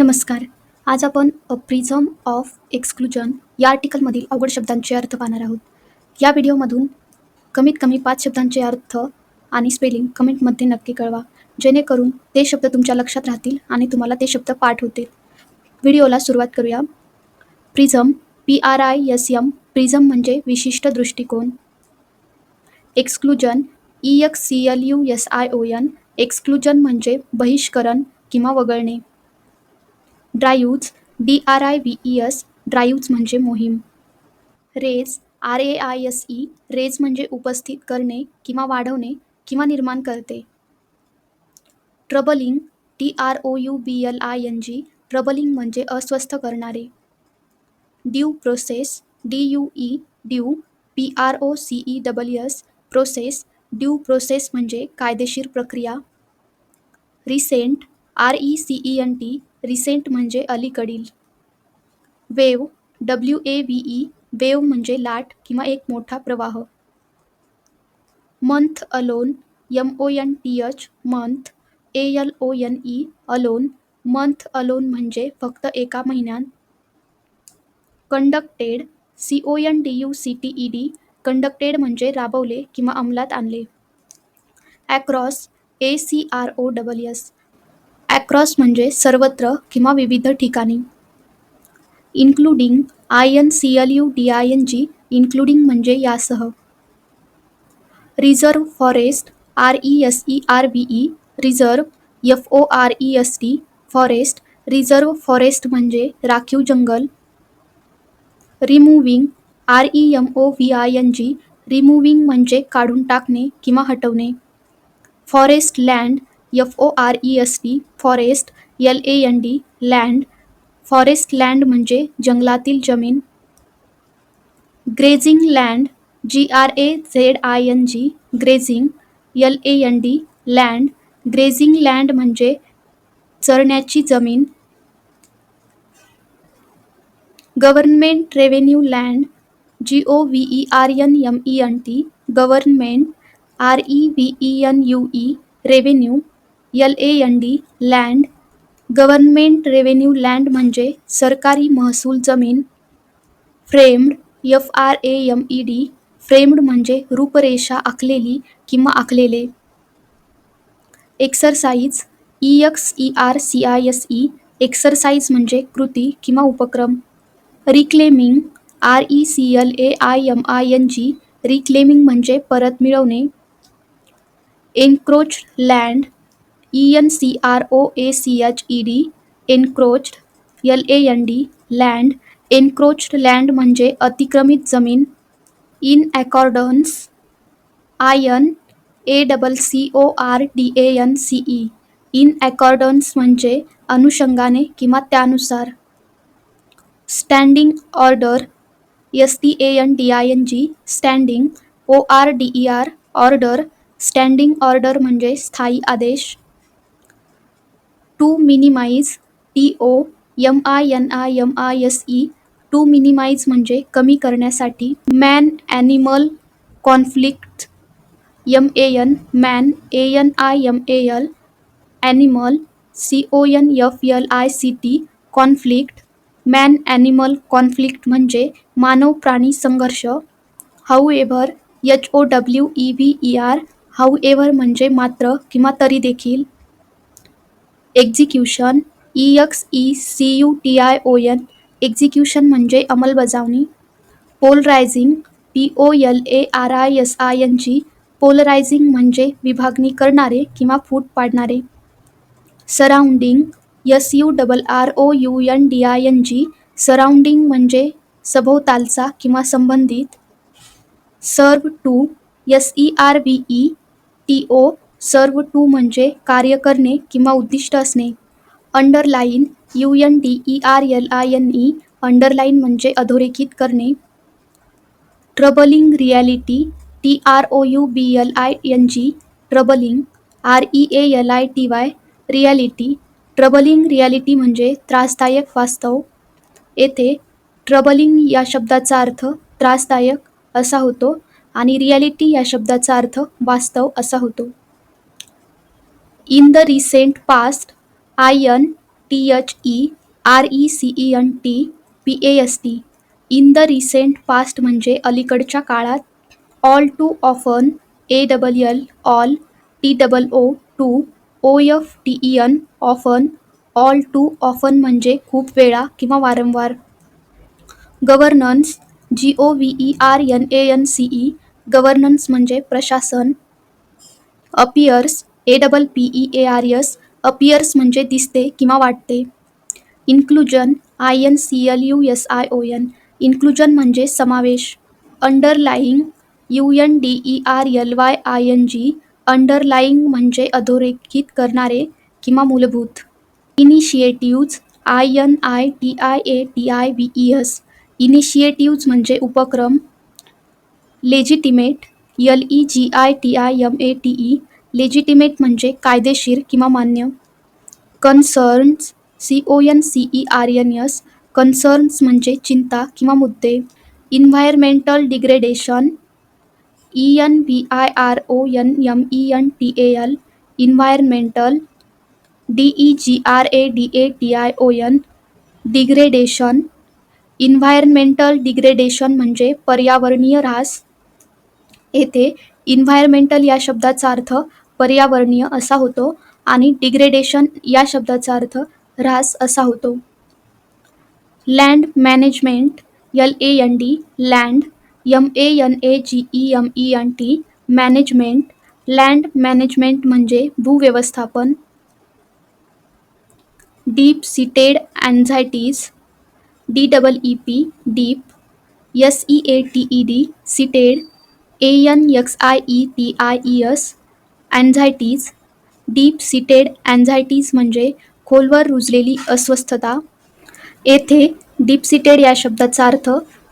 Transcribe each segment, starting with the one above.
नमस्कार. आज आपण अ प्रिझम ऑफ एक्सक्लुजन या आर्टिकलमधील अवघड शब्दांचे अर्थ पाहणार आहोत. या व्हिडिओमधून कमीत कमी पाच शब्दांचे अर्थ आणि स्पेलिंग कमेंटमध्ये नक्की कळवा. जेणेकरून ते शब्द तुमच्या लक्षात राहतील आणि तुम्हाला ते शब्द पाठ होतील. व्हिडिओला सुरुवात करूया. Prism P R I S M prism म्हणजे विशिष्ट दृष्टिकोन. Exclusion E X C L U S I O N exclusion म्हणजे बहिष्करण किंवा वगळणे. Drives D R I V E S drives म्हणजे मोहीम. Raise R A I S E raise म्हणजे उपस्थित करणे किंवा वाढवणे किंवा निर्माण करते. Troubling T R O U B L I N G troubling म्हणजे अस्वस्थ करणारे. Due process D U E due P R O C E W S process due process म्हणजे कायदेशीर प्रक्रिया. Recent R E C E N T recent म्हणजे अलीकडील. Wave W A V E wave म्हणजे लाट किंवा एक मोठा प्रवाह. Month alone M O N T H month A L O N E alone month alone म्हणजे फक्त एका महिन्यात. Conducted C O N D U C T E D conducted म्हणजे राबवले किंवा अंमलात आणले. Across A C R O double S across म्हणजे सर्वत्र किंवा विविध ठिकाणी. Including I N C L U D I N G including म्हणजे यासह. Reserve forest R E S E R V E reserve F O R E S T forest reserve forest म्हणजे राखीव जंगल. Removing R E M O V I N G removing म्हणजे काढून टाकणे किंवा हटवणे. Forest land F O R E S T forest L A N D land forest land म्हणजे जंगलातील जमीन. Grazing land G R A Z I N G grazing L A N D land grazing land म्हणजे चरण्याची जमीन. Government revenue land G O V E R N M E N T government R E V E N U E revenue L A N D land government revenue land म्हणजे सरकारी महसूल जमीन framed F R A M E D framed म्हणजे रूपरेषा आखलेली किंवा आखलेले. Exercise E X E R C I S E exercise म्हणजे कृती किंवा उपक्रम. Reclaiming R E C L A I M I N G reclaiming म्हणजे परत मिळवणे. Encroach land E N C R O A C H E D encroached L A N D land encroached land म्हणजे अतिक्रमित ज़मीन in accordance I N A double C O R D A N C E in accordance म्हणजे अनुषंगाने किंवा त्यानुसार. Standing order S T A N D I N G standing O R D E R order standing order म्हणजे स्थायी आदेश. To minimise T O M I N I M I S E. To minimise म्हणजे कमी करण्यासाठी man animal conflict M A N man A N I M A L animal C O N F L I C T conflict man animal conflict म्हणजे मानव प्राणी संघर्ष. However H O W E V E R however म्हणजे मात्र किंवा तरी देखील. Execution E X E C U T I O N execution म्हणजे अंमलबजावणी polarising P O L A R I S I N G polarising म्हणजे विभागणी करणारे किंवा फूट पाडणारे. Surrounding S U double R O U N D I N G surrounding म्हणजे सभोवतालचा किंवा संबंधित. Serve to S E R V E T O serve to म्हणजे कार्य करणे किंवा उद्दिष्ट असणे. Underline U N D E R L I N E underline म्हणजे अधोरेखित करणे. Troubling reality T R O U B L I N G troubling R E A L I T Y reality troubling reality म्हणजे त्रासदायक वास्तव. येथे troubling या शब्दाचा अर्थ त्रासदायक असा होतो आणि रिॲलिटी या शब्दाचा अर्थ वास्तव असा होतो. In the recent past I N T H E R E C E N T P A S T in the recent past म्हणजे अलीकडच्या काळात all too often A double L all T double O too O F T E N often all too often म्हणजे खूप वेळा किंवा वारंवार. Governance G O V E R N A N C E governance म्हणजे प्रशासन. Appears A double P E A R S appears म्हणजे दिसते किंवा वाटते. Inclusion I N C L U S I O N inclusion म्हणजे समावेश. Underlying U N D E R L Y I N G underlying म्हणजे अधोरेखित करणारे किंवा मूलभूत. Initiatives I N I T I A T I B E S initiatives म्हणजे उपक्रम. Legitimate L E G I T I M A T E legitimate म्हणजे कायदेशीर किंवा मान्य. Concerns C O N C E R N S concerns म्हणजे चिंता किंवा मुद्दे. Environmental degradation E N V I R O N M E N T A L environmental D E G R A D A T I O N degradation environmental degradation म्हणजे पर्यावरणीय ऱ्हास. येथे environmental या शब्दाचा अर्थ पर्यावरणीय असा होतो आणि डिग्रेडेशन या शब्दाचा अर्थ ऱ्हास असा होतो. Land management L A N D land M A N A G E M E N T management land management म्हणजे भूव्यवस्थापन. Deep seated anxieties D double E P deep S E A T E D seated A N X I E T I E S anxieties deep seated anxieties म्हणजे खोलवर रुजलेली अस्वस्थता. येथे deep seated या शब्दाचा अर्थ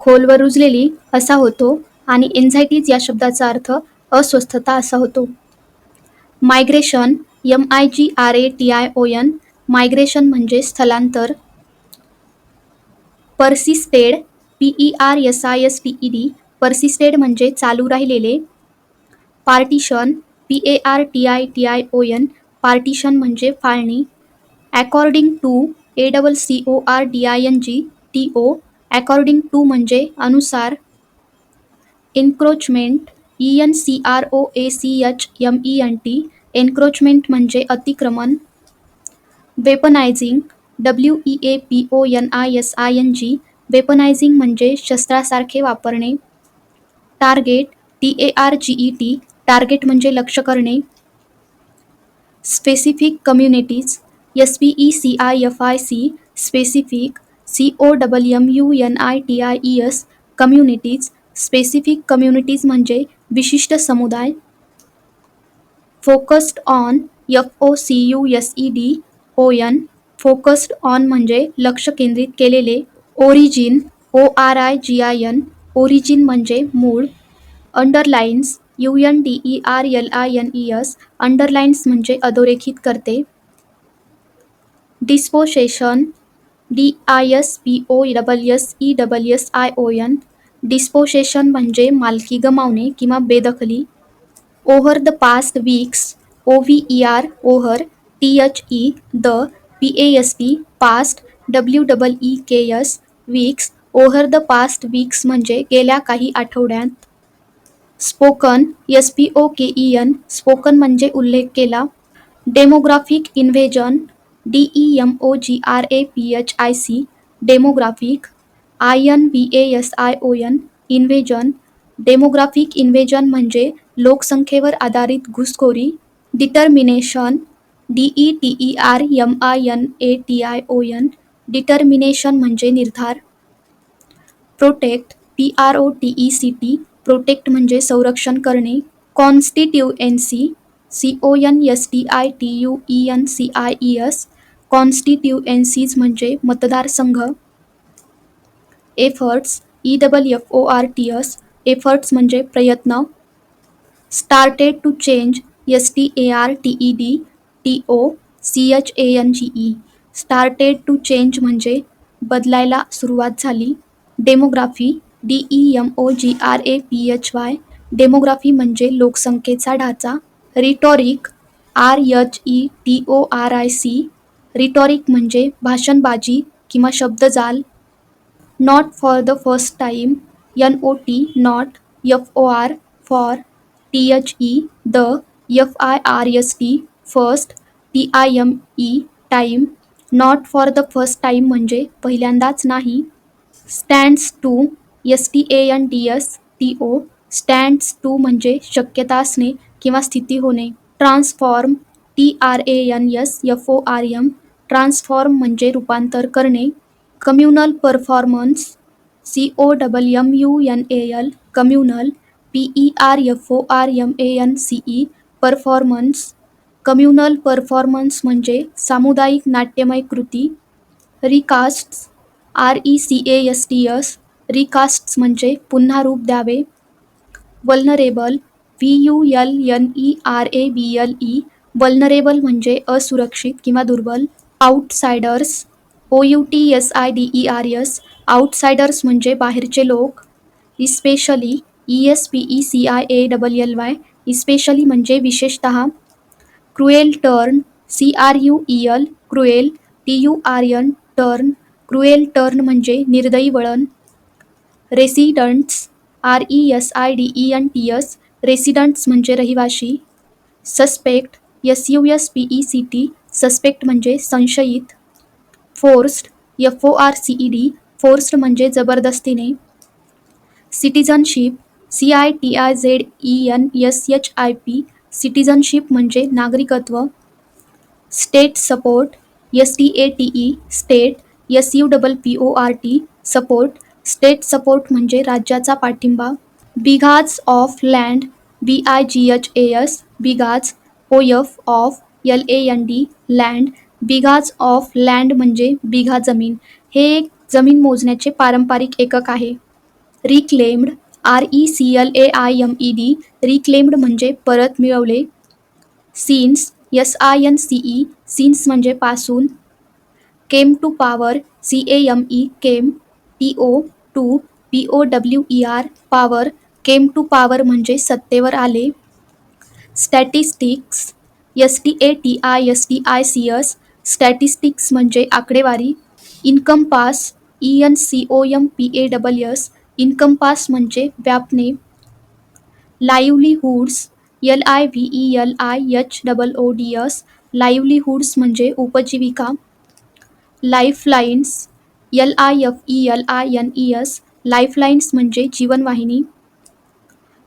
खोलवर रुजलेली असा होतो आणि एन्झायटीज या शब्दाचा अर्थ अस्वस्थता असा होतो. Migration M I G R A T I O N migration म्हणजे स्थलांतर. Persisted P E R S I S T E D persisted म्हणजे चालू राहिलेले. Partition P A R T I T I O N partition म्हणजे फाळणी. According to A double C O R D I N G T O according to म्हणजे अनुसार. Encroachment E N C R O A C H M E N T encroachment म्हणजे अतिक्रमण. Weaponising W E A P O N I S I N G weaponising म्हणजे शस्त्रासारखे वापरणे. Target T A R G E T target म्हणजे लक्ष करणे. Specific communities S P E C I F I C specific C O double M U N I T I E S communities specific communities म्हणजे विशिष्ट समुदाय. Focused on F O C U S E D O N focused on म्हणजे लक्ष केंद्रित केलेले. Origin O R I G I N origin म्हणजे मूळ. Underlines U N D E R L I N E S underlines म्हणजे अधोरेखित करते. Dispossession D I S P O double S E double S I O N dispossession म्हणजे मालकी गमावणे किंवा बेदखली. Over the past weeks O V E R over T H E the P A S T past W double E K S weeks over the past weeks म्हणजे गेल्या काही आठवड्यात. Spoken S P O K E N spoken म्हणजे उल्लेख केला. Demographic invasion D E M O G R A P H I C demographic I N V A S I O N invasion. Demographic invasion म्हणजे लोकसंख्येवर आधारित घुसखोरी determination D E T E R M I N A T I O N determination म्हणजे निर्धार. Protect P R O T E C T protect म्हणजे संरक्षण करणे. Constituency C O N S T I T U E N C I E S. Constituencies म्हणजे मतदारसंघ efforts E double F O R T S. Efforts म्हणजे प्रयत्न. Started to change S T A R T E D T O C H A N G E. Started to change म्हणजे बदलायला सुरुवात झाली. Demography D E M O G R A P H Y demography म्हणजे लोकसंख्येचा ढाचा. Rhetoric R H E T O R I C rhetoric म्हणजे भाषणबाजी किंवा शब्दजाल. Not for the first time N O T not F O R for T H E the F I R S T first T I M E time not for the first time म्हणजे पहिल्यांदाच नाही. Stands to S T A N D S T O stands to म्हणजे शक्यता असणे किंवा स्थिती होणे. Transform T R A N S F O R M transform म्हणजे रूपांतर करणे. Communal performance C O double M U N A L communal P E R F O R M A N C E performance communal performance म्हणजे सामुदायिक नाट्यमय कृती. Recasts R E C A S T S recasts म्हणजे पुन्हा रूप द्यावे. Vulnerable V U L N E R A B L E vulnerable म्हणजे असुरक्षित किंवा दुर्बल. Outsiders O U T S I D E R S outsiders म्हणजे बाहेरचे लोक. Especially E S P E C I A double L Y especially म्हणजे विशेषतः. Cruel turn C R U E L cruel T U R N turn cruel turn म्हणजे निर्दयी वळण. Residents R E S I D E N T S residents म्हणजे रहिवाशी suspect S U S P E C T suspect म्हणजे संशयित forced F O R C E D forced म्हणजे जबरदस्तीने citizenship C I T I Z E N S H I P citizenship म्हणजे नागरिकत्व state support S T A T E state S U double P O R T support state support म्हणजे राज्याचा पाठिंबा. Bighas of land B I G H A S bighas O F of L A N D land bighas of land म्हणजे बिघा जमीन. हे एक जमीन मोजण्याचे पारंपरिक एकक आहे. Reclaimed R E C L A I M E D reclaimed म्हणजे परत मिळवले. Since S I N C E since म्हणजे पासून. Came to power C A M E came. P O to P O W E R power came to power म्हणजे सत्तेवर आले. Statistics S T A T I S T I C S statistics म्हणजे आकडेवारी. Income pass E N C O M P A double S encompass म्हणजे व्यापणे. Livelihoods L I V E L I H double O D S livelihoods म्हणजे उपजीविका. Lifelines L I F E L I N E S lifelines म्हणजे जीवनवाहिनी.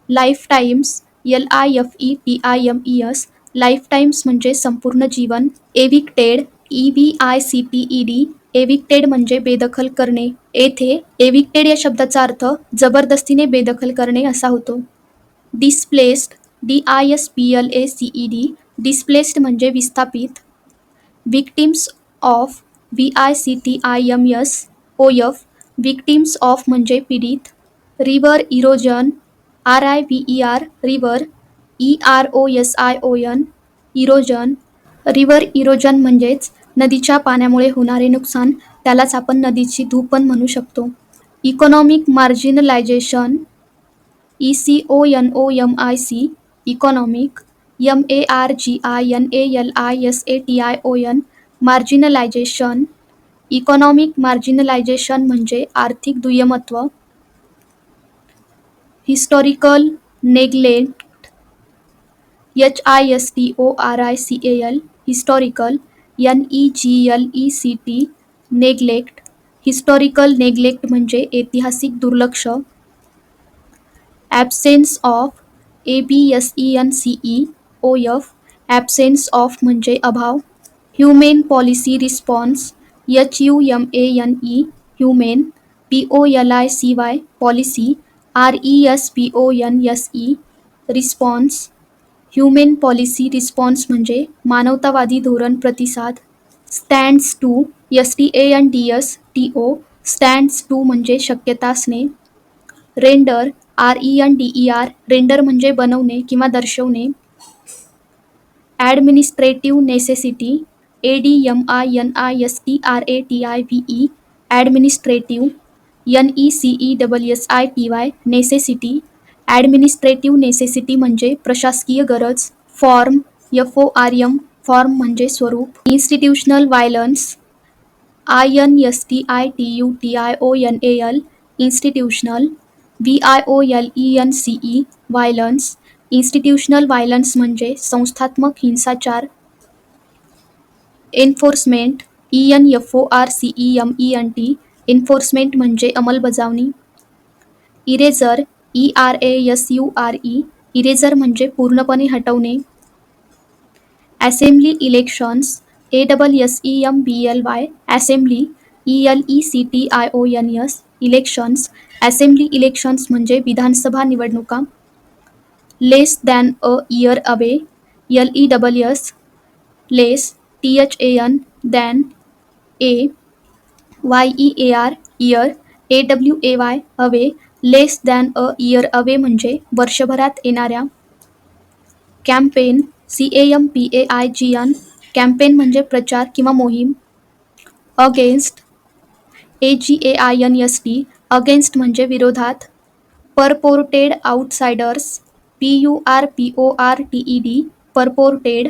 Life times L I F E T I M E S life times म्हणजे संपूर्ण जीवन. Evicted E V I C T E D evicted म्हणजे बेदखल करणे. येथे evicted या शब्दाचा अर्थ जबरदस्तीने बेदखल करणे असा होतो. Displaced D I S P L A C E D displaced म्हणजे विस्थापित. Victims of V I C T I M S O F victims of म्हणजे पीडित river erosion R I V E R river E R O S I O N erosion river erosion म्हणजेच नदीच्या पाण्यामुळे होणारे नुकसान त्यालाच आपण नदीची धूप पण म्हणू शकतो. Economic marginalisation E C O N O M I C economic M A R G I N A L I S A T I O N marginalisation economic marginalisation म्हणजे आर्थिक दुय्यमत्व historical neglect H I S T O R I C A L historical N E G L E C T neglect historical neglect म्हणजे ऐतिहासिक दुर्लक्ष absence of A B S E N C E O F absence of म्हणजे अभाव. Humane policy response H U M A N E humane P O L I C Y policy R E S P O N S E response humane policy response म्हणजे मानवतावादी धोरण प्रतिसाद. Stands to S T A N D S T O stands to म्हणजे शक्यता असणे. Render R E N D E R render म्हणजे बनवणे किंवा दर्शवणे. Administrative necessity A D M I N I S T R A T I V E administrative N E C E double S I T Y necessity administrative necessity म्हणजे प्रशासकीय गरज form F O R M form म्हणजे स्वरूप institutional violence I N S T I T U T I O N A L institutional V I O L E N C E violence institutional violence म्हणजे संस्थात्मक हिंसाचार enforcement E N F O R C E M E N T enforcement म्हणजे अंमलबजावणी. Erasure E R A S U R E erasure म्हणजे पूर्णपणे हटवणे. Assembly elections A double S E M B L Y assembly E L E C T I O N S elections assembly elections म्हणजे विधानसभा निवडणुका. Less than a year away L E double S less T H A N than A Y E A R year A W A Y away less than a year away म्हणजे वर्षभरात येणाऱ्या campaign C A M P A I G N campaign म्हणजे प्रचार किंवा मोहीम against A G A I N S T against म्हणजे विरोधात purported outsiders P U R P O R T E D purported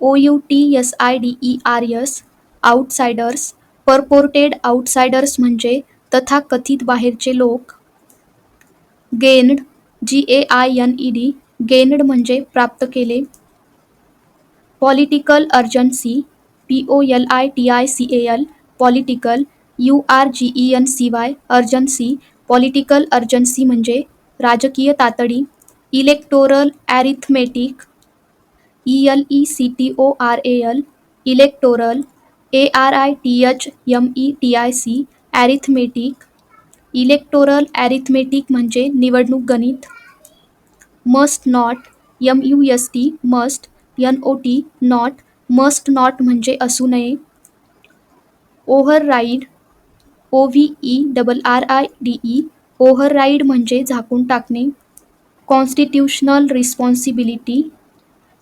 O U T S I D E R S outsiders purported outsiders म्हणजे तथाकथित बाहेरचे लोक. Gained G A I N E D gained म्हणजे प्राप्त केले. Political urgency P O L I T I C A L political U R G E N C Y urgency political urgency म्हणजे राजकीय तातडी. Electoral arithmetic E L E C T O R A L electoral A R I T H M E T I C arithmetic electoral arithmetic म्हणजे निवडणूक गणित. Must not M U S T must N O T not must not म्हणजे असू नये. Override O V E double R I D E override म्हणजे झाकून टाकणे. Constitutional responsibility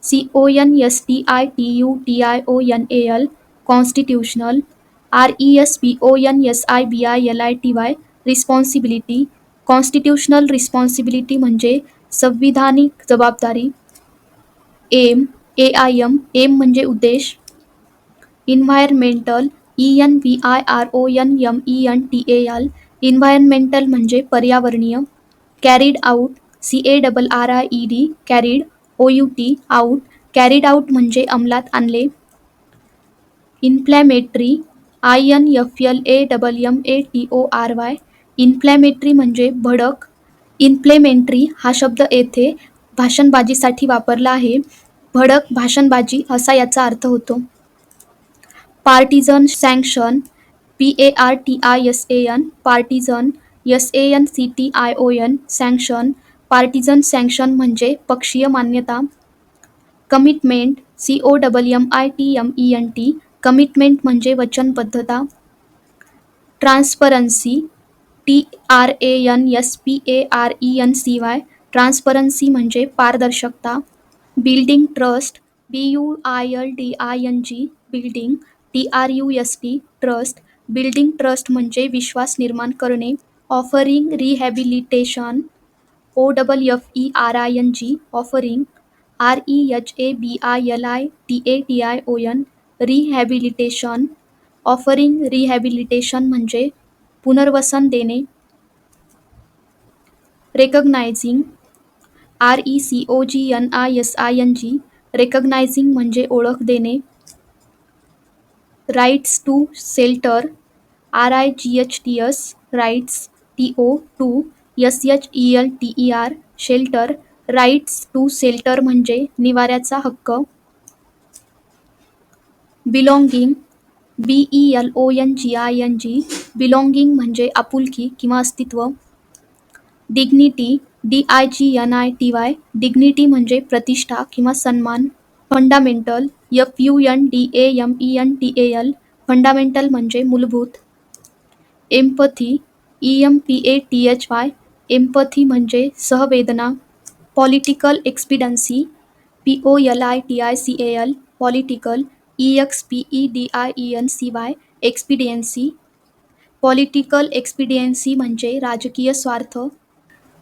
C O N S T I T U T I O N A L constitutional R E S P O N S I B I L I T Y responsibility constitutional responsibility म्हणजे संविधानिक जबाबदारी. Aim A I M aim म्हणजे उद्देश. Environmental E N V I R O N M E N T A L environmental म्हणजे पर्यावरणीय. Carried out C A double R I E D carried O U T out carried out म्हणजे अंमलात आणले. Inflammatory I N F L A double M A T O R Y inflammatory म्हणजे भडक. इन्फ्लेमेंटरी हा शब्द येथे भाषणबाजीसाठी वापरला आहे. भडक भाषणबाजी असा याचा अर्थ होतो. Partisan sanction P A R T I S A N partisan S A N C T I O N sanction partisan sanction म्हणजे पक्षीय मान्यता commitment C O double M I T M E N T commitment म्हणजे वचनबद्धता transparency T R A N S P A R E N C Y transparency म्हणजे पारदर्शकता building trust B U I L D I N G building T R U S T trust building trust म्हणजे विश्वास निर्माण करणे offering rehabilitation O double F E R I N G offering R E H A B I L I T A T I O N rehabilitation offering rehabilitation म्हणजे पुनर्वसन देणे recognising R E C O G N I S I N G recognising म्हणजे ओळख देणे rights to shelter R I G H T S rights T O to S H E L T E R shelter rights to shelter म्हणजे निवाऱ्याचा हक्क. Belonging B E L O N G I N G belonging म्हणजे आपुलकी किंवा अस्तित्व. Dignity D I G N I T Y dignity म्हणजे प्रतिष्ठा किंवा सन्मान. Fundamental F U N D A M E N T A L fundamental म्हणजे मूलभूत. Empathy E M P A T H Y empathy म्हणजे सहवेदना, political expediency, P O L I T I C A L, political, E X P E D I E N C Y expediency political expediency म्हणजे राजकीय स्वार्थ.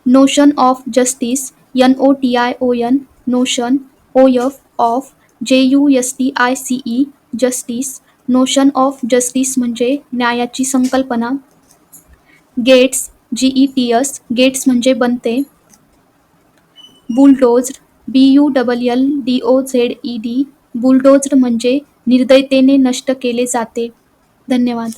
Notion of justice, N O T I O N, notion, O F, of, J U S T I C E, justice. Notion of justice म्हणजे न्यायाची संकल्पना. Gets G E T S gets म्हणजे बनते. Bulldozed B U double L D O Z E D bulldozed म्हणजे निर्दयतेने नष्ट केले जाते. धन्यवाद.